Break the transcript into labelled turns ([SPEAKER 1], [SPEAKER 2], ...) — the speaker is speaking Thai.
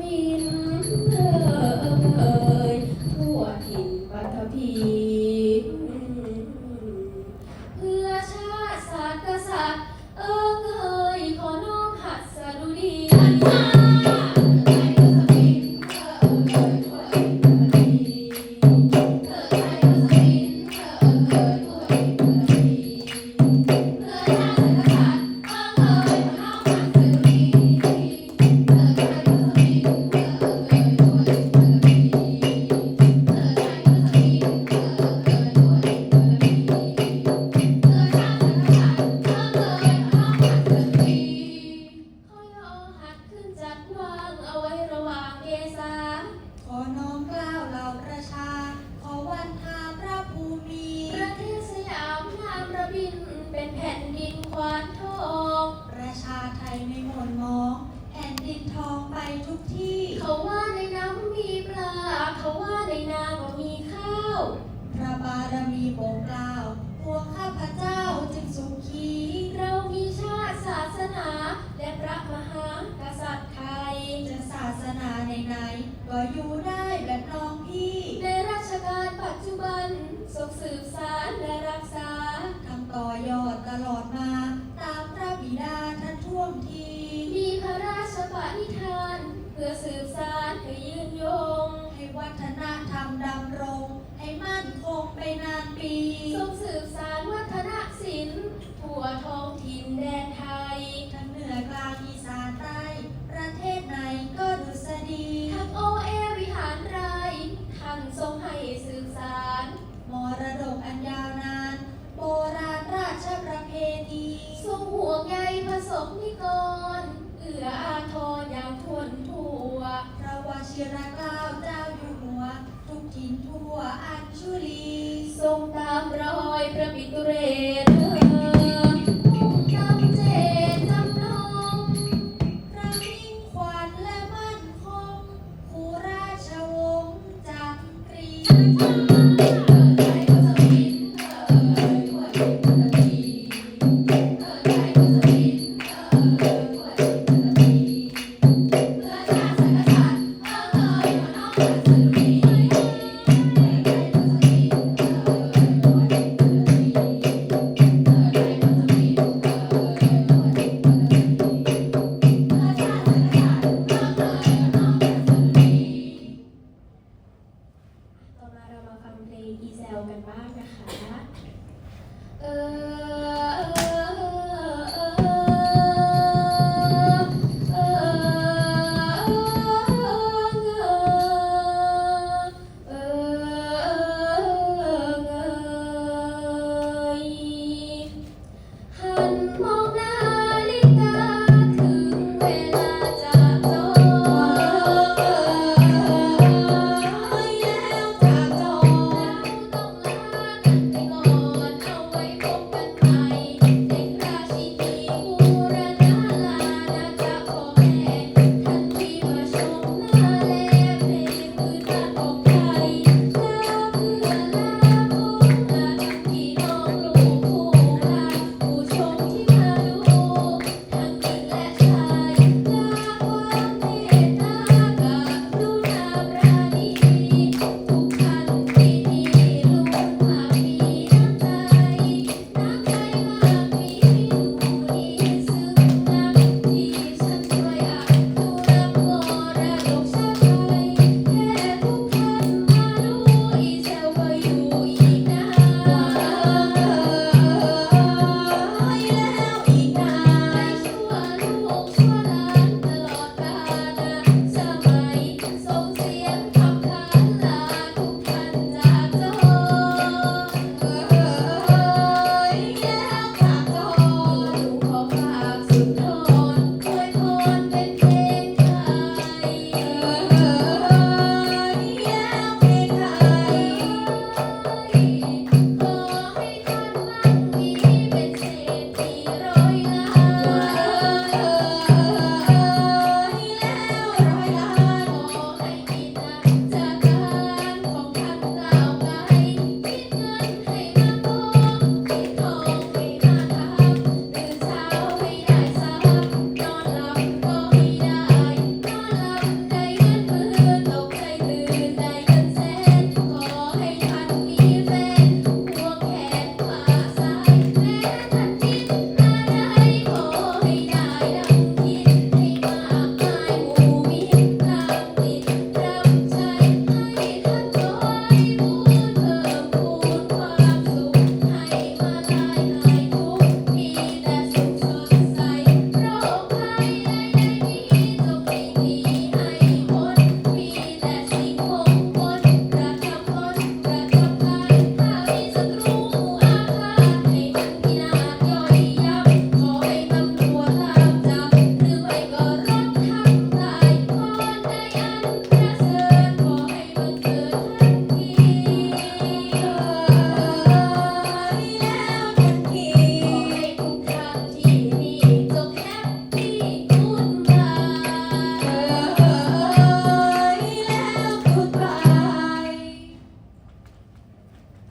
[SPEAKER 1] มินเอ่ยทั่วถิ่นปัทภีเพื่อชาติศาสตร์กษัตริย์เอ่ยขอน้อมหัดสดุดี ขึ้นจัดวางเอาไว้ระหว่างเกษา
[SPEAKER 2] ขอน้อมเกล้าวเหล่าประชา ขอวันทาพระภูมิ
[SPEAKER 1] ประเทศสยามงามระบินเป็นแผ่นดินควานทอง
[SPEAKER 2] ประชาไทยไม่หม่นมอง แผ่นดินทองไปทุกที่
[SPEAKER 1] เขาว่าในน้ำมีปลา เขาว่าในนาก็มีข้าว
[SPEAKER 2] พระบารมีโปรดเกล้า
[SPEAKER 1] ชิรเกล้าเจ้า
[SPEAKER 2] อยู่หัว ทุกทินทั่
[SPEAKER 1] วอัญชุลี ทรงตามร
[SPEAKER 2] อยพระ
[SPEAKER 1] ปิตุเรศผู้นำ
[SPEAKER 2] เจตจำนง
[SPEAKER 1] พระมิ่งขวัญและ
[SPEAKER 2] มั่น
[SPEAKER 1] คงครูราชวงศ์จักรี
[SPEAKER 2] กันบ้า
[SPEAKER 1] งนะคะ เออ